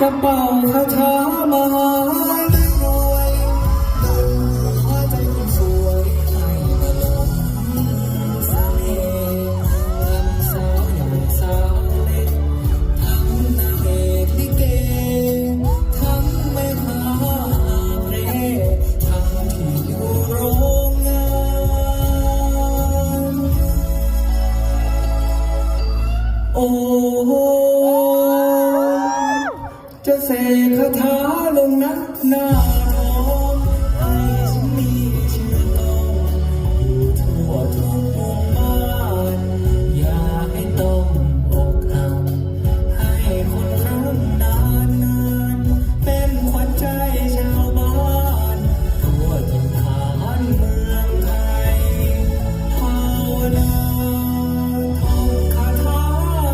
จะเป่าคาถามหารวยดังหัวใจคนสวยให้มาลงเสน่ห์ทั้งสาวใหญ่สาวเล็กทั้งนางเอกลิเกทั้งแม่ค้าเร่ทั้งที่อยู่โรงงานโอ้ จะเสกคาถาลงนักหนา